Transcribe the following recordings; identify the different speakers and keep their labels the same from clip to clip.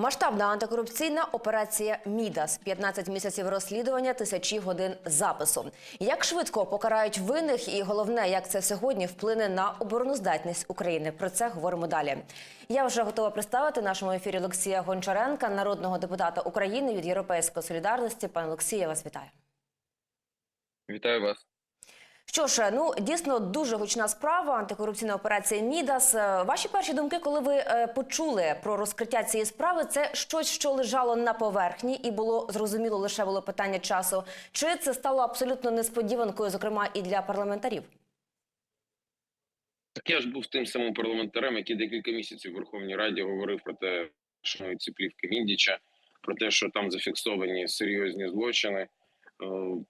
Speaker 1: Масштабна антикорупційна операція Мідас 15 місяців розслідування, тисячі годин запису. Як швидко покарають винних, і головне, як це сьогодні вплине на обороноздатність України. Про це говоримо далі. Я вже готова представити нашому ефірі Олексія Гончаренка, народного депутата України від Європейської солідарності. Пане Олексію, вас вітаю.
Speaker 2: Вітаю вас.
Speaker 1: Що ж, ну дійсно дуже гучна справа. Антикорупційна операція Мідас. Е, Ваші перші думки, коли ви е, почули про розкриття цієї справи, це щось, що лежало на поверхні, і було зрозуміло лише було питання часу. Чи це стало абсолютно несподіванкою, зокрема і для парламентарів?
Speaker 2: Так я ж був тим самим парламентарем, який декілька місяців в Верховній Раді говорив про те, що ці плівки Міндіча, про те, що там зафіксовані серйозні злочини. Е,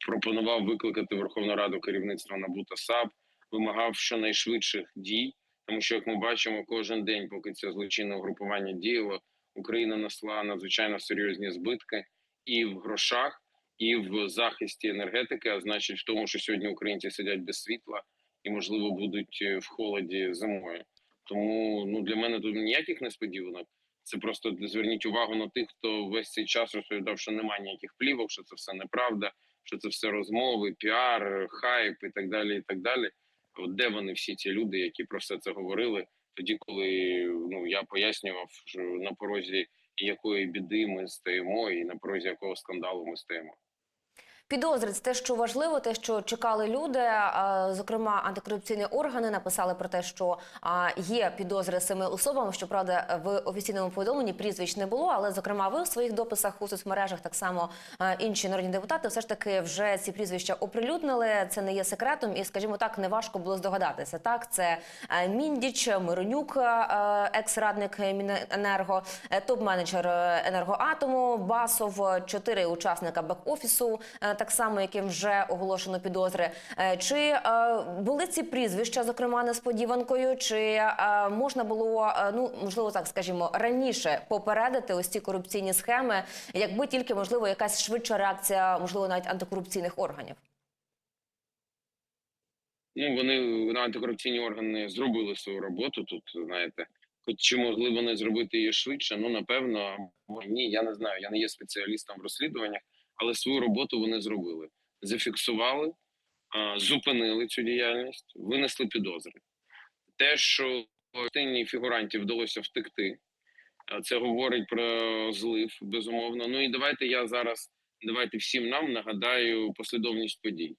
Speaker 2: Пропонував викликати Верховну Раду керівництва НАБУ та САП, вимагав щонайшвидших дій, тому що, як ми бачимо, кожен день, поки це злочинне угрупування діяло, Україна несла надзвичайно серйозні збитки і в грошах, і в захисті енергетики, а значить, в тому, що сьогодні українці сидять без світла і, можливо, будуть е, в холоді зимою. Тому ну для мене тут ніяких несподіванок. Це просто зверніть увагу на тих, хто весь цей час розповідав, що немає ніяких плівок, що це все неправда, що це все розмови, піар, хайп і так далі. І так далі. От де вони всі ці люди, які про все це говорили, тоді, коли ну я пояснював, що на порозі якої біди ми стоїмо, і на порозі якого скандалу ми стоїмо.
Speaker 1: Підозри це те, що важливо, те, що чекали люди. Зокрема, антикорупційні органи написали про те, що є підозри семи особам. Щоправда, в офіційному повідомленні прізвищ не було. Але зокрема, ви у своїх дописах у соцмережах так само інші народні депутати все ж таки вже ці прізвища оприлюднили. Це не є секретом, і скажімо так, неважко було здогадатися. Так, це е, Міндіч, Миронюк, е, екс-радник Міненерго, е, топ-менеджер енергоатому, Басов, чотири учасника бек-офісу, так само яким вже оголошено підозри. Е, Чи е, були ці прізвища, зокрема, несподіванкою? Чи е, можна було ну можливо так скажімо раніше попередити ось ці корупційні схеми, якби тільки можливо якась швидша реакція, можливо, навіть антикорупційних органів?
Speaker 2: Ну вони на антикорупційні органи зробили свою роботу. Тут знаєте, хоч чи могли вони зробити її швидше? Ну напевно, ні. Я не знаю. Я не є спеціалістом в розслідуваннях, але свою роботу вони зробили. Зафіксували, зупинили цю діяльність, винесли підозри. Те, що частині фігурантів вдалося втекти, це говорить про злив, безумовно. Ну і давайте я зараз, давайте всім нам нагадаю послідовність подій.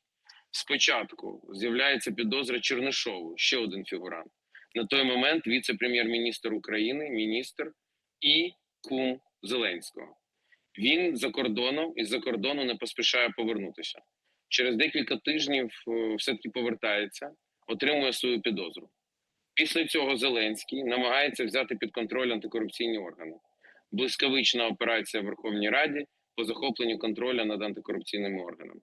Speaker 2: Спочатку з'являється підозра Чернишову, ще один фігурант. На той момент віце-прем'єр-міністр України, міністр і кум Зеленського. Він за кордоном і за кордону не поспішає повернутися. Через декілька тижнів е, все-таки повертається, отримує свою підозру. Після цього Зеленський намагається взяти під контроль антикорупційні органи. Блискавична операція в Верховній Раді по захопленню контролю над антикорупційними органами.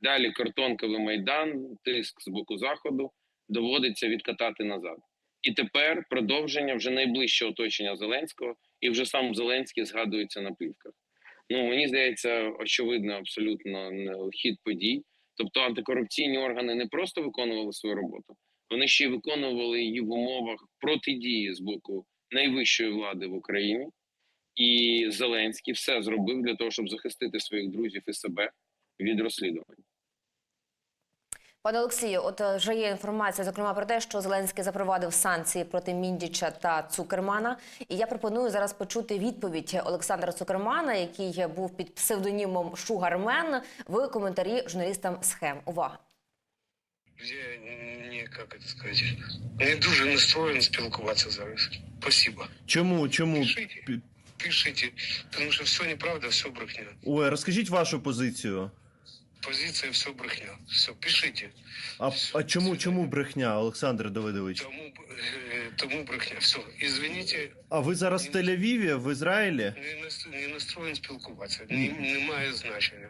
Speaker 2: Далі картонковий майдан, тиск з боку заходу доводиться відкатати назад. І тепер продовження вже найближче оточення Зеленського, і вже сам Зеленський згадується на плівках. Ну мені здається, очевидно, абсолютно хід подій. Тобто антикорупційні органи не просто виконували свою роботу, вони ще й виконували її в умовах протидії з боку найвищої влади в Україні. І Зеленський все зробив для того, щоб захистити своїх друзів і себе від розслідувань.
Speaker 1: Пане Олексію, от е, вже є інформація, зокрема про те, що Зеленський запровадив санкції проти Міндіча та Цукермана. І я пропоную зараз почути відповідь Олександра Цукермана, який був під псевдонімом Шугармен, в коментарі журналістам схем. Увага!
Speaker 3: Я не, как это сказать, не дуже настроєн спілкуватися зараз. Спасибо.
Speaker 4: Чому? Чому?
Speaker 3: Пишите,
Speaker 4: Пі-
Speaker 3: пишите, тому що все неправда, все брехня.
Speaker 4: Ой, розкажіть вашу позицію.
Speaker 3: Позиція все брехня. Все, пишите.
Speaker 4: А, а чому, чому брехня, Олександр Давидович?
Speaker 3: Тому, е, тому брехня. Все, извините,
Speaker 4: А ви зараз в Тель-Авіві, в Ізраїлі?
Speaker 3: не, не настроєн спілкуватися. Не, немає значення.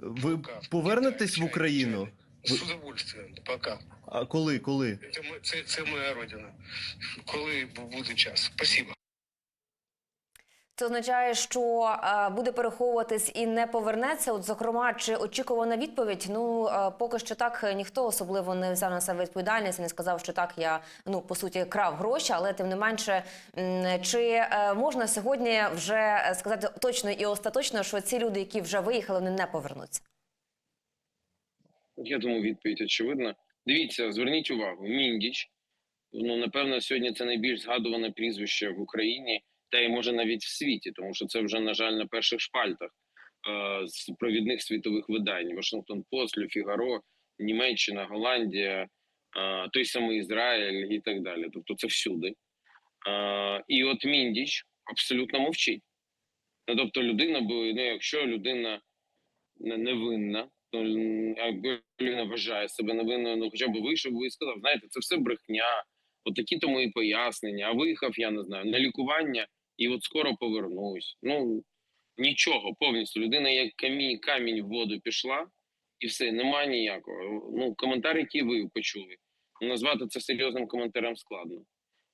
Speaker 4: Ви
Speaker 3: Пока.
Speaker 4: повернетесь в Україну?
Speaker 3: чай. З удовольствием. Пока.
Speaker 4: А коли? Коли?
Speaker 3: Це, це, це моя родина. Коли буде час. Спасибо.
Speaker 1: Це означає, що е, буде переховуватись і не повернеться. От, зокрема, чи очікувана відповідь? Ну е, поки що так е, ніхто особливо не взяв на себе відповідальність і не сказав, що так я ну по суті крав гроші, але тим не менше, чи можна сьогодні вже сказати точно і остаточно, що ці люди, які вже виїхали, вони не повернуться?
Speaker 2: Я думаю, відповідь очевидна. Дивіться, зверніть увагу, Міндіч. Ну, напевно, сьогодні це найбільш згадуване прізвище в Україні, та й може навіть в світі, тому що це вже, на жаль, на перших шпальтах е, з провідних світових видань: Вашингтон Пост, Лю Фігаро, Німеччина, Голландія, е, той самий Ізраїль і так далі. Тобто це всюди. Е, і от Міндіч абсолютно мовчить. Ну, тобто, людина, бо ну, якщо людина не- невинна, то якби людина вважає себе невинною, ну хоча б вийшов би і сказав, знаєте, це все брехня, от такі то мої пояснення, а виїхав, я не знаю, на лікування, і от скоро повернусь. Ну нічого, повністю. Людина як камінь, камінь в воду пішла, і все, немає ніякого. Ну, коментар, який ви почули, назвати це серйозним коментарем складно,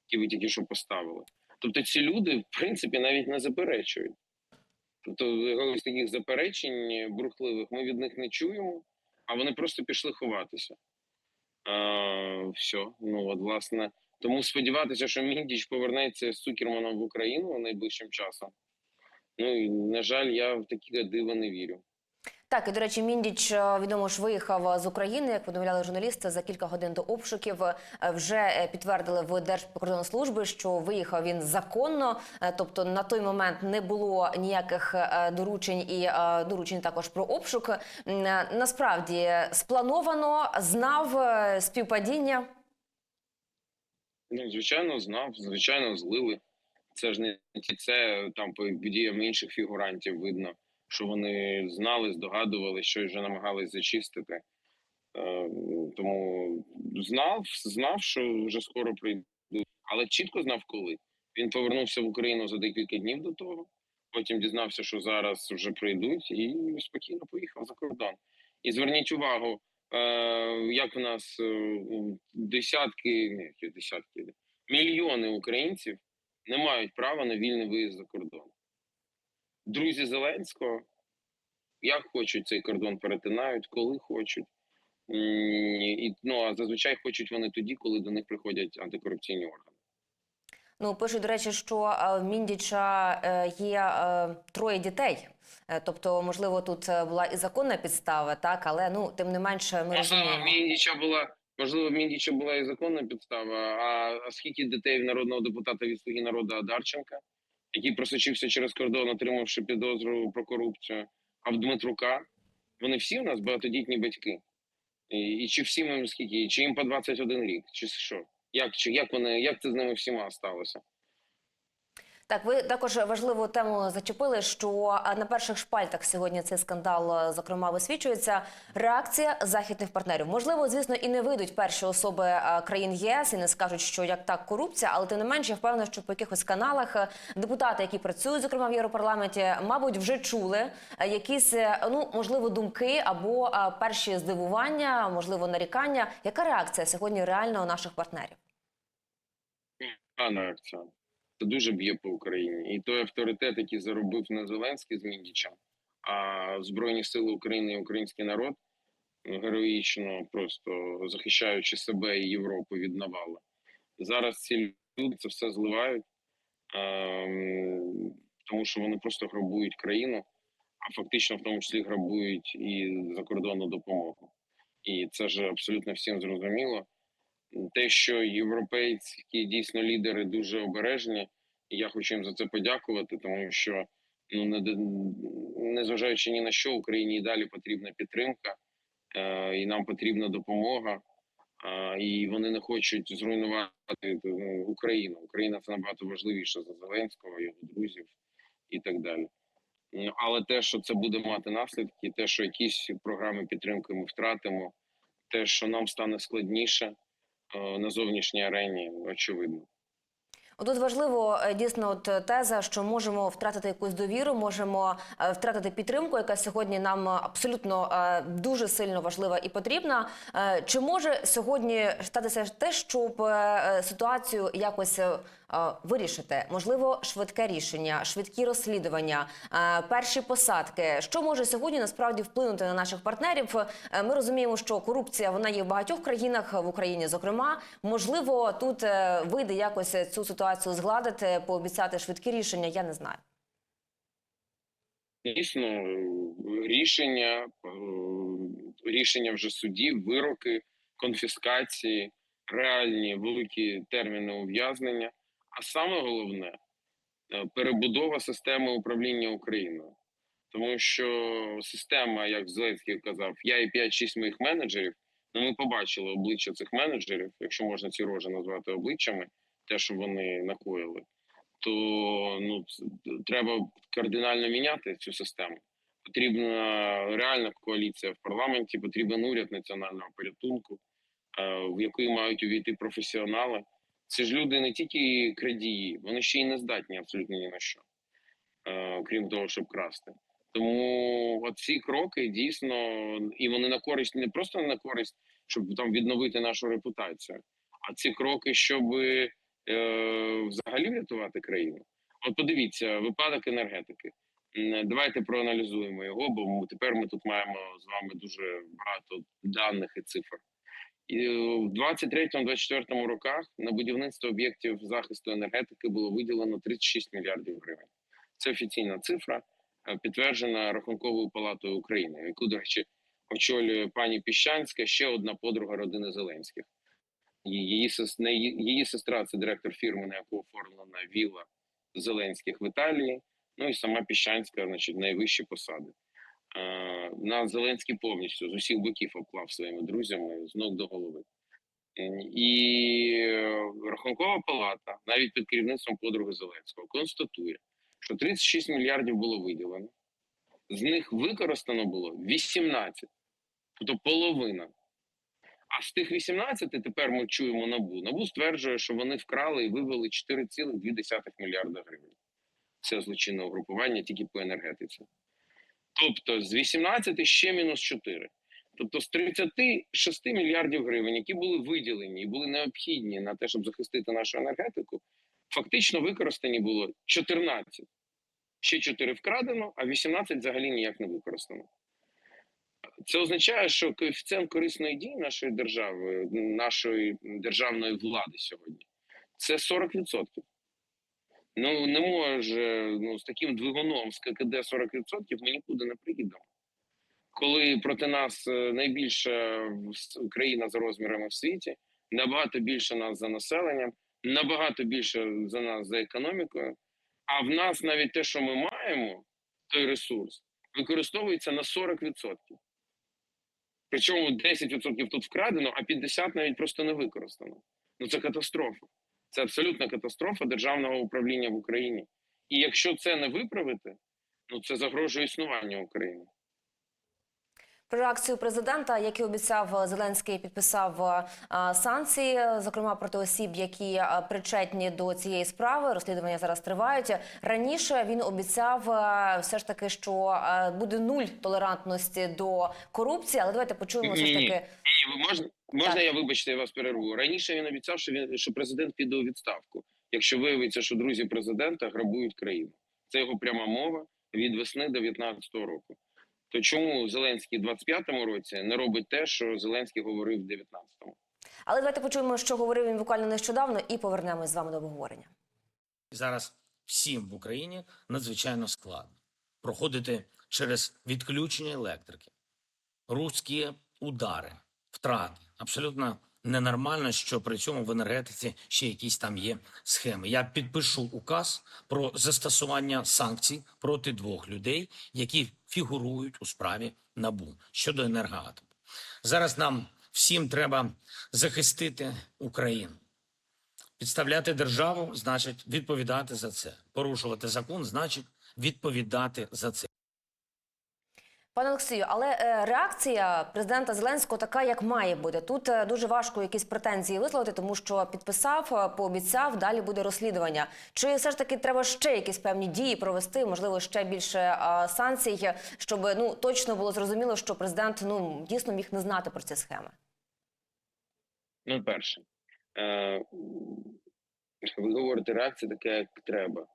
Speaker 2: який ви тільки що поставили. Тобто ці люди, в принципі, навіть не заперечують. Тобто якогось таких заперечень бурхливих ми від них не чуємо, а вони просто пішли ховатися. А, все, ну от власне. Тому сподіватися, що Міндіч повернеться з Цукерманом в Україну найближчим часом. Ну і на жаль, я в такі дива не вірю.
Speaker 1: Так, і до речі, Міндіч е, відомо ж виїхав з України, як повідомляли журналісти, за кілька годин до обшуків. Е, Вже е, підтвердили в Держприкордонслужби, що виїхав він законно, Е, тобто на той момент не було ніяких е, доручень і е, доручень також про обшук. Е, Насправді сплановано, знав е, співпадіння.
Speaker 2: Ну, звичайно, знав, звичайно, злили. Це ж не тільки це там по діям інших фігурантів видно, що вони знали, здогадували, що вже намагались зачистити. Е, тому знав, знав, що вже скоро прийду, але чітко знав, коли. Він повернувся в Україну за декілька днів до того. Потім дізнався, що зараз вже прийдуть, і спокійно поїхав за кордон. І зверніть увагу, як в нас е, десятки, ні, десятки, мільйони українців не мають права на вільний виїзд за кордон. Друзі Зеленського, як хочуть цей кордон перетинають, коли хочуть. І, ну, а зазвичай хочуть вони тоді, коли до них приходять антикорупційні органи.
Speaker 1: Ну пишуть, до речі, що е, в Міндіча е, є е, троє дітей. Тобто, можливо, тут була і законна підстава, так, але ну тим не менше, ми розуміємо.
Speaker 2: Міндіча була можливо, в Міндіча була і законна підстава. А, а скільки дітей в народного депутата від слуги народу Адарченка, який просочився через кордон, отримавши підозру про корупцію, а в Дмитрука вони всі у нас багатодітні батьки. І, і чи всім їм скільки? Чи їм по 21 рік, чи що? Як, чи, як вони, як це з ними всіма сталося?
Speaker 1: Так, ви також важливу тему зачепили, що на перших шпальтах сьогодні цей скандал, зокрема, висвічується. Реакція західних партнерів. Можливо, звісно, і не вийдуть перші особи країн єС і не скажуть, що як так корупція, але тим не менше, я впевнена, що по якихось каналах депутати, які працюють, зокрема в Європарламенті, мабуть, вже чули якісь е, ну можливо думки або перші здивування, можливо, нарікання. Яка реакція сьогодні реально наших партнерів?
Speaker 2: Погана реакція. Це дуже б'є по Україні. І той авторитет, який заробив не Зеленський з Міндічем, а Збройні Сили України і український народ ну, героїчно, просто захищаючи себе і Європу від навали. Зараз ці люди це все зливають, ем, тому що вони просто грабують країну, а фактично в тому числі грабують і закордонну допомогу. І це ж абсолютно всім зрозуміло те, що європейські дійсно лідери дуже обережні, і я хочу їм за це подякувати, тому що ну не незважаючи ні на що Україні і далі потрібна підтримка, е, і нам потрібна допомога. е, І вони не хочуть зруйнувати ну, Україну. Україна це набагато важливіше за Зеленського, його друзів і так далі. Але те, що це буде мати наслідки, те, що якісь програми підтримки ми втратимо, те, що нам стане складніше, на зовнішній арені, очевидно.
Speaker 1: Тут важливо е, дійсно от е, теза, що можемо втратити якусь довіру, можемо е, втратити підтримку, яка сьогодні нам е, абсолютно е, дуже сильно важлива і потрібна. Е, Чи може сьогодні статися те, щоб е, ситуацію якось е, вирішити? Можливо, швидке рішення, швидкі розслідування, е, перші посадки. Що може сьогодні насправді вплинути на наших партнерів? Е, Ми розуміємо, що корупція вона є в багатьох країнах, в Україні, зокрема. Можливо, тут вийде якось цю ситуацію згладити, пообіцяти швидкі рішення. Я не знаю.
Speaker 2: Дійсно, рішення, рішення вже судів, вироки, конфіскації, реальні великі терміни ув'язнення. А саме головне е, перебудова системи управління Україною. Тому що система, як Зеленський казав, я і 5-6 моїх менеджерів. Ну, ми побачили обличчя цих менеджерів, якщо можна ці рожі назвати обличчями, те, що вони накоїли то ну треба кардинально міняти цю систему. Потрібна реальна коаліція в парламенті, потрібен уряд національного порятунку, е, в який мають увійти професіонали. Це ж люди не тільки крадії, вони ще й не здатні абсолютно ні на що, е, крім того, щоб красти. Тому оці кроки дійсно і вони на користь не просто на користь, щоб там відновити нашу репутацію, а ці кроки, щоб е, взагалі врятувати країну. От подивіться, випадок енергетики. Давайте проаналізуємо його, бо тепер ми тут маємо з вами дуже багато даних і цифр. І е, в 23-24 роках на будівництво об'єктів захисту енергетики було виділено 36 мільярдів гривень. Це офіційна цифра, е, підтверджена Рахунковою палатою України, яку, до речі, очолює пані Піщанська, ще одна подруга родини Зеленських. Її, її, сестра це директор фірми, на яку оформлена віла Зеленських в Італії. Ну і сама Піщанська, значить, найвищі посади. Е, на Зеленський повністю з усіх боків обклав своїми друзями з ног до голови. І е, Рахункова палата, навіть під керівництвом подруги Зеленського, констатує, що 36 мільярдів було виділено, з них використано було 18, тобто половина. А з тих 18 тепер ми чуємо набу. Набу стверджує, що вони вкрали і вивели 4,2 мільярда гривень. Це злочинне угрупування тільки по енергетиці. Тобто з 18 ще мінус 4. Тобто з 36 мільярдів гривень, які були виділені і були необхідні на те, щоб захистити нашу енергетику, фактично використані було 14. Ще 4 вкрадено, а 18 взагалі ніяк не використано. Це означає, що коефіцієнт корисної дії нашої держави, нашої державної влади сьогодні це 40%. Ну не може ну, з таким двигуном з ККД 40% ми нікуди не приїдемо. Коли проти нас е, найбільша країна за розмірами в світі, набагато більше нас за населенням, набагато більше за нас за економікою. А в нас навіть те, що ми маємо, той ресурс, використовується на 40%. Причому 10% тут вкрадено, а 50% навіть просто не використано. Ну це катастрофа. Це абсолютна катастрофа державного управління в Україні. І якщо це не виправити, ну це загрожує існуванню України.
Speaker 1: Про реакцію президента, як і обіцяв Зеленський, підписав е, санкції, зокрема проти осіб, які е, причетні до цієї справи. Розслідування зараз тривають. Раніше він обіцяв е, все ж таки, що е, буде нуль толерантності до корупції. Але давайте почуємо все ж таки.
Speaker 2: Ні, можна, можна
Speaker 1: Так.
Speaker 2: я вибачте, я вас перерву. Раніше він обіцяв, що він що президент піде у відставку, якщо виявиться, що друзі президента грабують країну. Це його пряма мова від весни 19-го року. То чому Зеленський в 25-му році не робить те, що Зеленський говорив в 19-му?
Speaker 1: Але давайте почуємо, що говорив він буквально нещодавно, і повернемось з вами до обговорення.
Speaker 5: зараз всім в Україні надзвичайно складно проходити через відключення електрики, руські удари, втрати. Абсолютно ненормально, що при цьому в енергетиці ще якісь там є схеми. Я підпишу указ про застосування санкцій проти двох людей, які фігурують у справі НАБУ щодо енергоатому. Зараз нам всім треба захистити Україну. Підставляти державу значить відповідати за це. Порушувати закон значить відповідати за це.
Speaker 1: Пане Олексію, але е, реакція президента Зеленського така, як має бути. Тут е, дуже важко якісь претензії висловити, тому що підписав, е, пообіцяв, далі буде розслідування. Чи все ж таки треба ще якісь певні дії провести, можливо, ще більше санкцій, щоб ну точно було зрозуміло, що президент ну дійсно міг не знати про ці схеми.
Speaker 2: Ну, перше, Ви говорите, реакція така, як треба.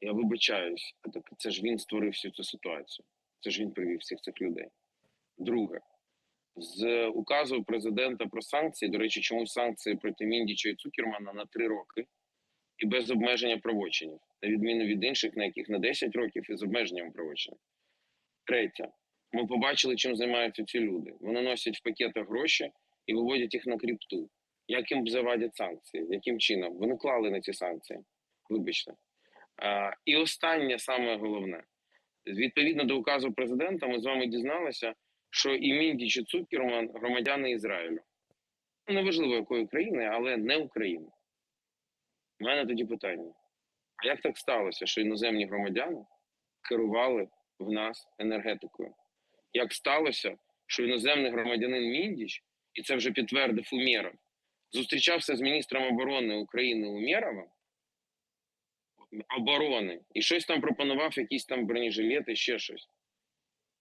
Speaker 2: Я вибачаюсь, це ж він створив всю цю ситуацію. Це ж він привів всіх цих людей. Друге, з указу президента про санкції, до речі, чому санкції проти Міндіча і Цукермана на три роки і без обмеження правочинів, на відміну від інших, на яких на 10 років і з обмеженням правочинів. Третє, ми побачили, чим займаються ці люди. Вони носять в пакетах гроші і виводять їх на кріпту. Як їм завадять санкції? Яким чином? Вони клали на ці санкції. Вибачте. А, і останнє, саме головне, відповідно до указу президента, ми з вами дізналися, що і Міндіч, і Цукерман громадяни Ізраїлю. Ну, неважливо якої країни, але не України. У мене тоді питання: а як так сталося, що іноземні громадяни керували в нас енергетикою? Як сталося, що іноземний громадянин Міндіч, і це вже підтвердив Умєров, зустрічався з міністром оборони України Умєровим, оборони, і щось там пропонував, якісь там бронежилети, ще щось.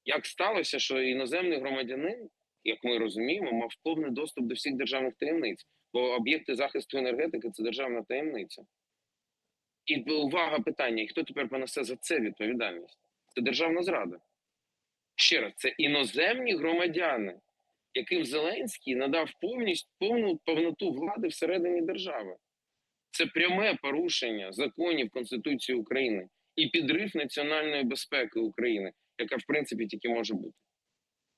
Speaker 2: Як сталося, що іноземний громадянин, як ми розуміємо, мав повний доступ до всіх державних таємниць, бо об'єкти захисту енергетики це державна таємниця. І увага питання: хто тепер понесе за це відповідальність? Це державна зрада. Ще раз, це іноземні громадяни, яким Зеленський надав повністю повну повноту влади всередині держави. Це пряме порушення законів Конституції України і підрив національної безпеки України, яка в принципі тільки може бути.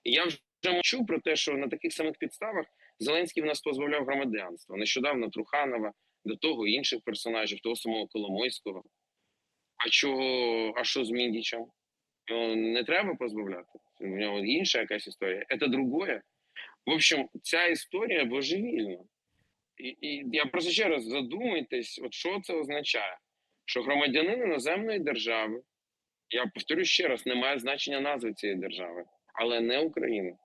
Speaker 2: І я вже мовчу про те, що на таких самих підставах Зеленський в нас позбавляв громадянства. Нещодавно Труханова, до того інших персонажів, того самого Коломойського. А чого, а що з Міндічем? Його не треба позбавляти. У нього інша якась історія. Це другое. В общем, ця історія божевільна. І, і я просто ще раз задумайтесь, от що це означає, що громадянин іноземної держави, я повторю ще раз, не має значення назви цієї держави, але не України,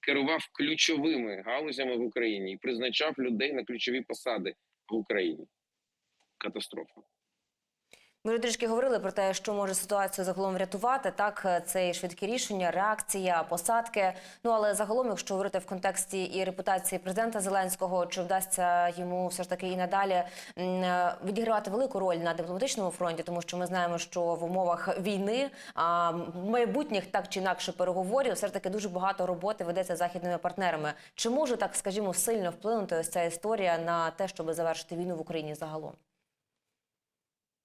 Speaker 2: керував ключовими галузями в Україні і призначав людей на ключові посади в Україні. Катастрофа.
Speaker 1: Ми трішки говорили про те, що може ситуацію загалом врятувати. Так, це і швидкі рішення, реакція, посадки. Ну але загалом, якщо говорити в контексті і репутації президента Зеленського, чи вдасться йому все ж таки і надалі е, відігравати велику роль на дипломатичному фронті, тому що ми знаємо, що в умовах війни а майбутніх так чи інакше переговорів, все ж таки дуже багато роботи ведеться західними партнерами. Чи може так, скажімо, сильно вплинути ось ця історія на те, щоб завершити війну в Україні загалом?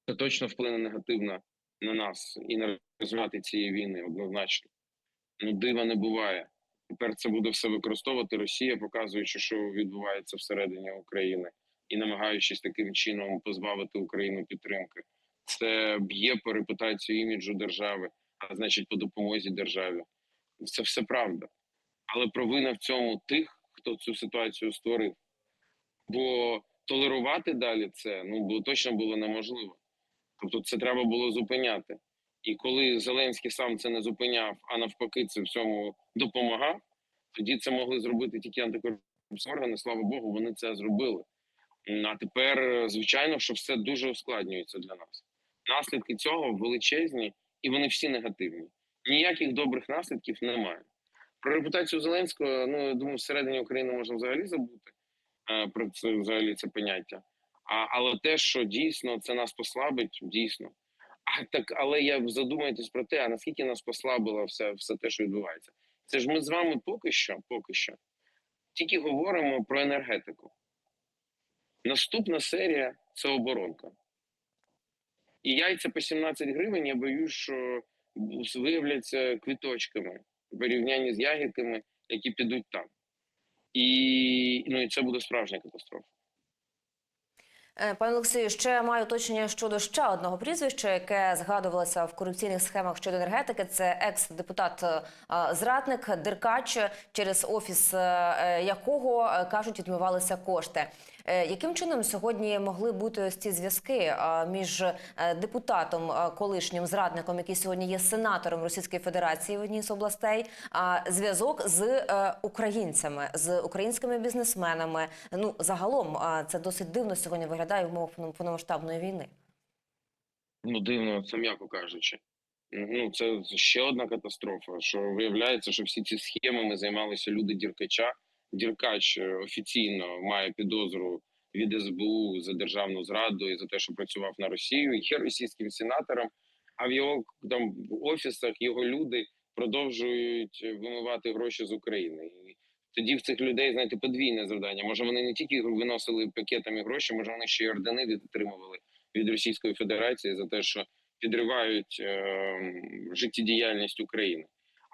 Speaker 2: Це точно вплине негативно на нас і на результати цієї війни, однозначно. Ну, дива не буває. Тепер це буде все використовувати Росія, показуючи, що відбувається всередині України, і намагаючись таким чином позбавити Україну підтримки. Це б'є по репутації іміджу держави, а значить, по допомозі державі. Це все правда. Але провина в цьому тих, хто цю ситуацію створив. Бо толерувати далі це ну було точно було неможливо. Тобто, це треба було зупиняти. І коли Зеленський сам це не зупиняв, а навпаки, це всьому допомагав, тоді це могли зробити тільки антикорупційні органи. Слава Богу, вони це зробили. А тепер, звичайно, що все дуже ускладнюється для нас. Наслідки цього величезні, і вони всі негативні. Ніяких добрих наслідків немає. Про репутацію Зеленського, ну я думаю, всередині України можна взагалі забути е, про це взагалі це поняття. А, але те, що дійсно це нас послабить, дійсно. А так, але я задумайтесь про те, а наскільки нас послабило все, все те, що відбувається. Це ж ми з вами поки що, поки що, тільки говоримо про енергетику. Наступна серія це оборонка. І яйця по 17 гривень, я боюсь, що виявляться квіточками в порівнянні з ягідками, які підуть там. І, ну, і це буде справжня катастрофа.
Speaker 1: Е, Пане Олексію, ще маю уточнення щодо ще одного прізвища, яке згадувалося в корупційних схемах щодо енергетики. Це екс-депутат е, зрадник Деркач, через офіс е, якого кажуть, відмивалися кошти. Е, Яким чином сьогодні могли бути ось ці зв'язки е, між е, депутатом колишнім зрадником, який сьогодні є сенатором Російської Федерації в одній з областей, зв'язок з українцями, з українськими бізнесменами? Ну загалом це досить дивно сьогодні виглядає в умовах повномасштабної війни.
Speaker 2: Ну, дивно, це м'яко кажучи. Ну, це ще одна катастрофа. Що виявляється, що всі ці схемами займалися люди Діркача. Діркач е, офіційно має підозру від СБУ за державну зраду і за те, що працював на Росію, є російським сенатором. А в його там офісах його люди продовжують вимивати гроші з України. І тоді в цих людей знаєте подвійне завдання. Може, вони не тільки виносили пакетами гроші, може вони ще й ордени відтримували від Російської Федерації за те, що підривають е, життєдіяльність України.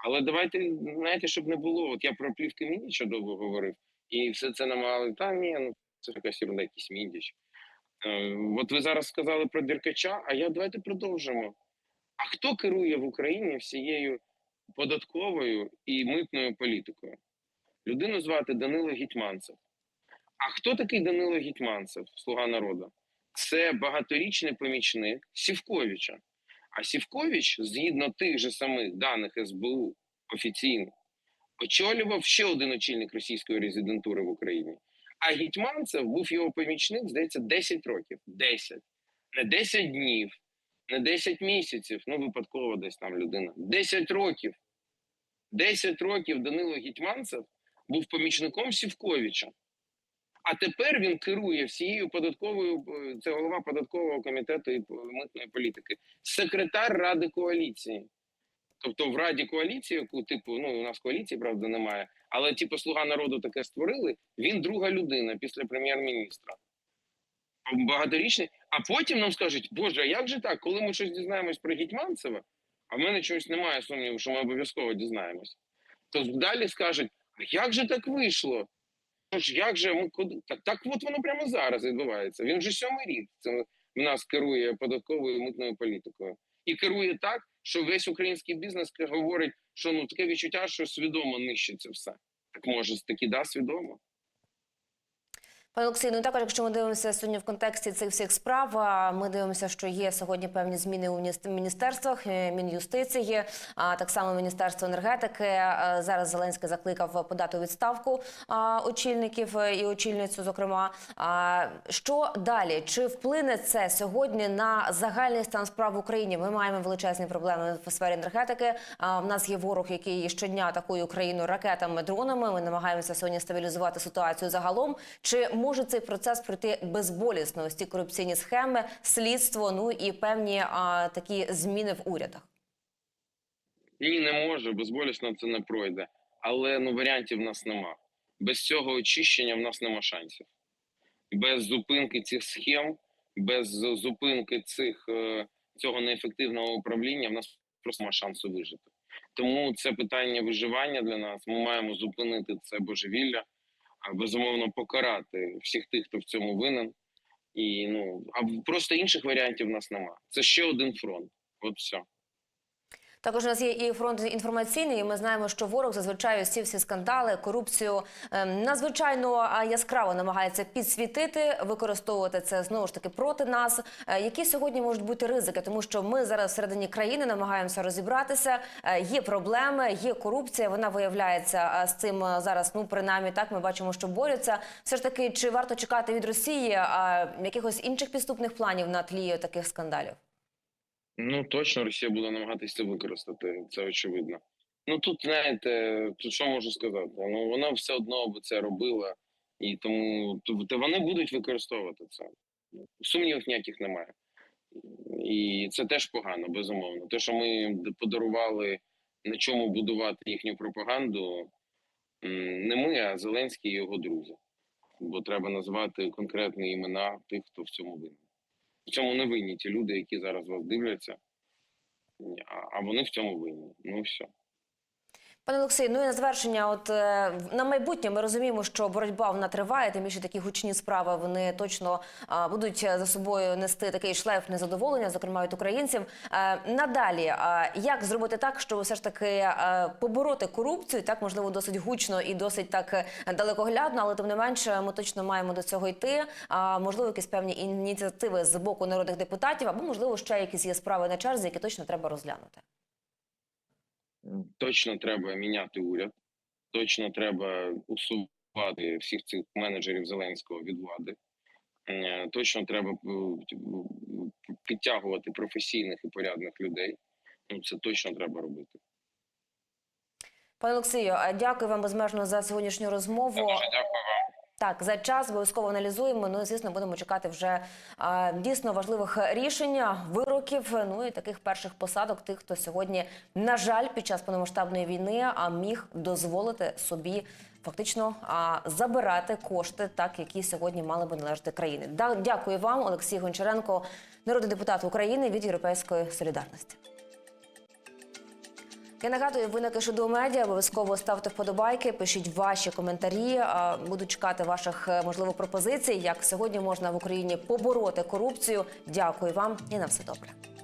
Speaker 2: Але давайте знаєте, щоб не було. От я про плівки Міндіча довго говорив, і все це намагали. Та ні, ну це якась ерунда, якийсь Міндіч. Е, от ви зараз сказали про Деркача, а я давайте продовжимо. А хто керує в Україні всією податковою і митною політикою? Людину звати Данило Гетьманцев. А хто такий Данило Гетьманцев, слуга народу? Це багаторічний помічник Сівковича. А Сівкович, згідно тих же самих даних СБУ офіційно, очолював ще один очільник російської резидентури в Україні. А Гетьманцев був його помічник, здається, 10 років. 10. Не 10 днів, не 10 місяців, ну випадково десь там людина. 10 років. 10 років Данило Гетьманцев був помічником Сівковича. А тепер він керує всією податковою, е, це голова податкового комітету і митної політики, секретар Ради коаліції. Тобто в Раді коаліції, яку типу, ну у нас коаліції, правда, немає, але типу Слуга народу таке створили. Він друга людина після прем'єр-міністра. Багаторічний. А потім нам скажуть, Боже, а як же так, коли ми щось дізнаємось про Гетьманцева, а в мене чогось немає сумніву, що ми обов'язково дізнаємось. То далі скажуть, а як же так вийшло? Ну ж як же ми куди так, так от воно прямо зараз відбувається. Він вже сьомий рік це в нас керує податковою і митною політикою. І керує так, що весь український бізнес говорить, що ну таке відчуття, що свідомо нищиться все. Так може таки да, свідомо.
Speaker 1: Пане Олексій, ну також, якщо ми дивимося сьогодні в контексті цих всіх справ, ми дивимося, що є сьогодні певні зміни у мініс- міністерствах, е, мін'юстиції, а так само міністерство енергетики. Е, Зараз Зеленський закликав подати відставку очільників е, і очільницю. Зокрема, що далі? Чи вплине це сьогодні на загальний стан справ в Україні? Ми маємо величезні проблеми в сфері енергетики. В нас є ворог, який щодня атакує Україну ракетами, дронами. Ми намагаємося сьогодні стабілізувати ситуацію загалом. Чи може цей процес пройти безболісно? Ось ці корупційні схеми, слідство, ну і певні а, такі зміни в урядах.
Speaker 2: Ні, не може, безболісно це не пройде. Але ну варіантів в нас нема. Без цього очищення в нас нема шансів. Без зупинки цих схем, без зупинки цих, е, цього неефективного управління в нас просто нема шансу вижити. Тому це питання виживання для нас. Ми маємо зупинити це божевілля, безумовно покарати всіх тих, хто в цьому винен. І ну а просто інших варіантів в нас нема. Це ще один фронт. От все.
Speaker 1: Також у нас є і фронт інформаційний. Ми знаємо, що ворог зазвичай всі всі скандали, корупцію ем, надзвичайно яскраво намагається підсвітити, використовувати це знову ж таки проти нас. Е, Які сьогодні можуть бути ризики? Тому що ми зараз всередині країни намагаємося розібратися. Е, Є проблеми, є корупція. Вона виявляється а, з цим зараз. Ну принаймні так ми бачимо, що борються. Все ж таки, чи варто чекати від Росії якихось інших підступних планів на тлі таких скандалів?
Speaker 2: Ну точно Росія буде намагатися використати, це очевидно. Ну тут знаєте, тут що можу сказати? Ну вона все одно би це робила, і тому то- вони будуть використовувати це. Сумнівів ніяких немає. І це теж погано, безумовно. Те, що ми подарували на чому будувати їхню пропаганду, не ми, а Зеленський і його друзі. Бо треба назвати конкретні імена тих, хто в цьому винен. В цьому не винні ті люди, які зараз вас дивляться, а, вони в цьому винні. Ну все.
Speaker 1: Пане Олексій, ну і на завершення, от е, на майбутнє ми розуміємо, що боротьба вона триває, тим більше такі гучні справи вони точно а, будуть за собою нести такий шлейф незадоволення, зокрема від українців. Е, надалі, а, як зробити так, щоб все ж таки е, побороти корупцію, так можливо досить гучно і досить так далекоглядно, але тим не менше ми точно маємо до цього йти. А можливо, якісь певні ініціативи з боку народних депутатів, або можливо ще якісь є справи на черзі, які точно треба розглянути.
Speaker 2: Точно треба міняти уряд, точно треба усувати всіх цих менеджерів Зеленського від влади. Е, Точно треба е, підтягувати професійних і порядних людей. Ну, це точно треба робити.
Speaker 1: Пане Олексію, а дякую вам безмежно за сьогоднішню розмову.
Speaker 2: Я дуже дякую.
Speaker 1: Так, за час обов'язково аналізуємо. Ну і звісно, будемо чекати вже а, дійсно важливих рішень, вироків. Ну і таких перших посадок тих, хто сьогодні, на жаль, під час повномасштабної війни а міг дозволити собі фактично а, забирати кошти, так які сьогодні мали би належати країни. Да, дякую вам, Олексій Гончаренко, народний депутат України від Європейської солідарності. Я нагадую, ви на Кишиду медіа обов'язково ставте вподобайки, пишіть ваші коментарі. Буду чекати ваших е, можливо пропозицій, як сьогодні можна в Україні побороти корупцію. Дякую вам і на все добре.